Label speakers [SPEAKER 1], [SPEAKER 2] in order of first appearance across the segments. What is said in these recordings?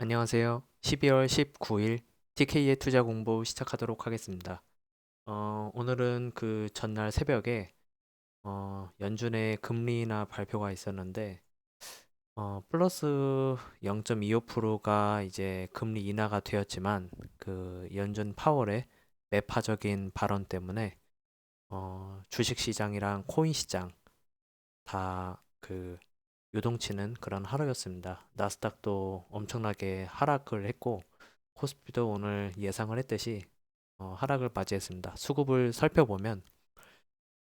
[SPEAKER 1] 안녕하세요. 12월 19일 TK의 투자 공부 시작하도록 하겠습니다. 어, 오늘은 그 전날 새벽에 어, 연준의 금리 인하 발표가 있었는데 어, 플러스 0.25%가 이제 금리 인하가 되었지만 그 연준 파월의 매파적인 발언 때문에 어, 주식 시장이랑 코인 시장 다 그 요동치는 그런 하루였습니다. 나스닥도 엄청나게 하락을 했고 코스피도 오늘 예상을 했듯이 어, 하락을 맞이했습니다. 수급을 살펴보면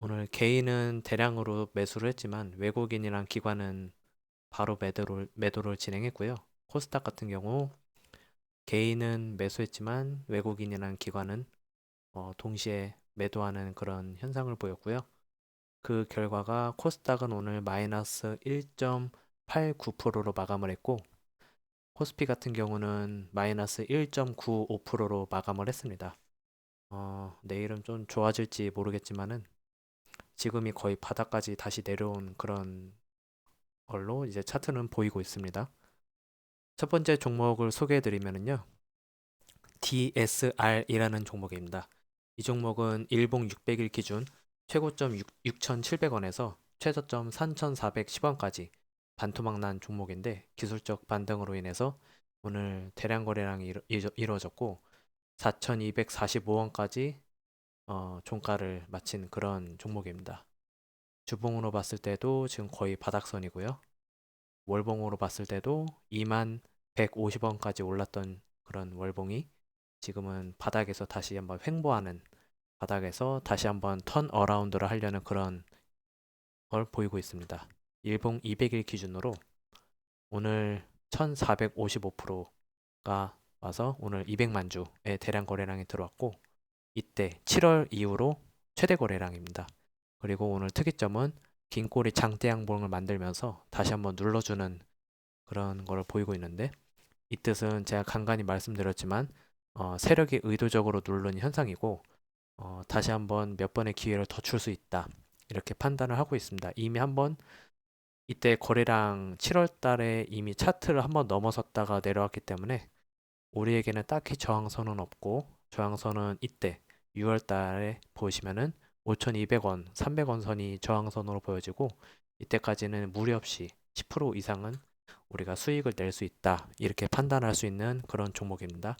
[SPEAKER 1] 오늘 개인은 대량으로 매수를 했지만 외국인이랑 기관은 바로 매도를, 매도를 진행했고요. 코스닥 같은 경우 개인은 매수했지만 외국인이랑 기관은 어, 동시에 매도하는 그런 현상을 보였고요. 그 결과가 코스닥은 오늘 마이너스 1.89%로 마감을 했고 코스피 같은 경우는 마이너스 1.95%로 마감을 했습니다. 어, 내일은 좀 좋아질지 모르겠지만은 지금이 거의 바닥까지 다시 내려온 그런 걸로 이제 차트는 보이고 있습니다. 첫 번째 종목을 소개해 드리면은요. DSR이라는 종목입니다. 이 종목은 일봉 600일 기준 최고점 6, 6,700원에서 최저점 3,410원까지 반토막 난 종목인데 기술적 반등으로 인해서 오늘 대량 거래량이 이루, 이루어졌고 4,245원까지 어, 종가를 마친 그런 종목입니다. 주봉으로 봤을 때도 지금 거의 바닥선이고요. 월봉으로 봤을 때도 2만 150원까지 올랐던 그런 월봉이 지금은 바닥에서 다시 한번 횡보하는 바닥에서 다시 한번 턴 어라운드를 하려는 그런 걸 보이고 있습니다. 일봉 200일 기준으로 오늘 1455%가 와서 오늘 200만 주의 대량 거래량이 들어왔고 이때 7월 이후로 최대 거래량입니다. 그리고 오늘 특이점은 긴 꼬리 장대 양봉을 만들면서 다시 한번 눌러주는 그런 걸 보이고 있는데 이 뜻은 제가 간간히 말씀드렸지만 어, 세력이 의도적으로 누른 현상이고 어, 다시 한번 몇 번의 기회를 더 줄 수 있다. 이렇게 판단을 하고 있습니다. 이미 한번 이때 거래량 7월 달에 이미 차트를 한번 넘어섰다가 내려왔기 때문에 우리에게는 딱히 저항선은 없고 저항선은 이때 6월 달에 보시면은 5,200원, 300원 선이 저항선으로 보여지고 이때까지는 무리 없이 10% 이상은 우리가 수익을 낼 수 있다. 이렇게 판단할 수 있는 그런 종목입니다.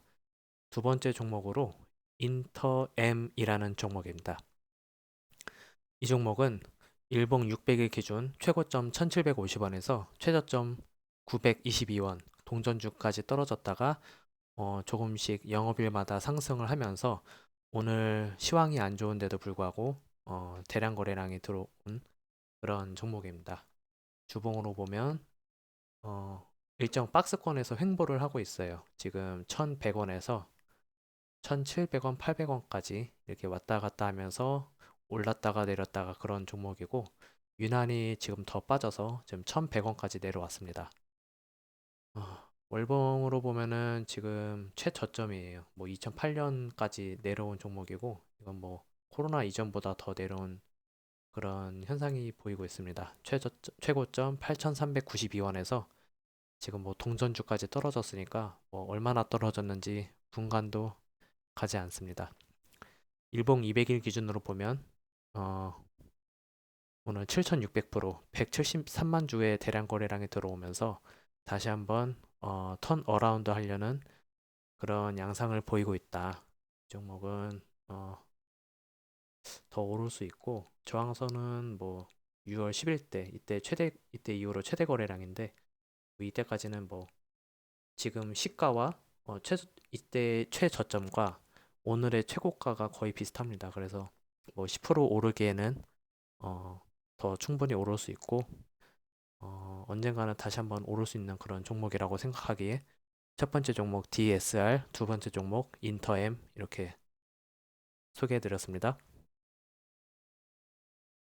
[SPEAKER 1] 두 번째 종목으로 인터엠이라는 종목입니다. 이 종목은 일봉 600일 기준 최고점 1750원에서 최저점 922원 동전주까지 떨어졌다가 어, 조금씩 영업일마다 상승을 하면서 오늘 시황이 안 좋은데도 불구하고 어, 대량 거래량이 들어온 그런 종목입니다. 주봉으로 보면 어, 일정 박스권에서 횡보를 하고 있어요. 지금 1100원에서 1,700원, 800원까지 이렇게 왔다 갔다 하면서 올랐다가 내렸다가 그런 종목이고 유난히 지금 더 빠져서 지금 1,100원까지 내려왔습니다. 어, 월봉으로 보면은 지금 최저점이에요. 뭐 2008년까지 내려온 종목이고 이건 뭐 코로나 이전보다 더 내려온 그런 현상이 보이고 있습니다. 최저, 최고점 8,392원에서 지금 뭐 동전주까지 떨어졌으니까 뭐 얼마나 떨어졌는지 분간도 가지 않습니다. 일봉 200일 기준으로 보면 어, 오늘 7,600% 173만 주의 대량 거래량이 들어오면서 다시 한번 어, 턴 어라운드 하려는 그런 양상을 보이고 있다. 이 종목은 어, 더 오를 수 있고 저항선은 뭐 6월 10일 때 이때 최대 이때 이후로 최대 거래량인데 뭐 이때까지는 뭐 지금 시가와 어, 최 이때 최저점과 오늘의 최고가가 거의 비슷합니다. 그래서 뭐 10% 오르기에는 어, 더 충분히 오를 수 있고 어, 언젠가는 다시 한번 오를 수 있는 그런 종목이라고 생각하기에 첫 번째 종목 DSR, 두 번째 종목 인터엠 이렇게 소개해 드렸습니다.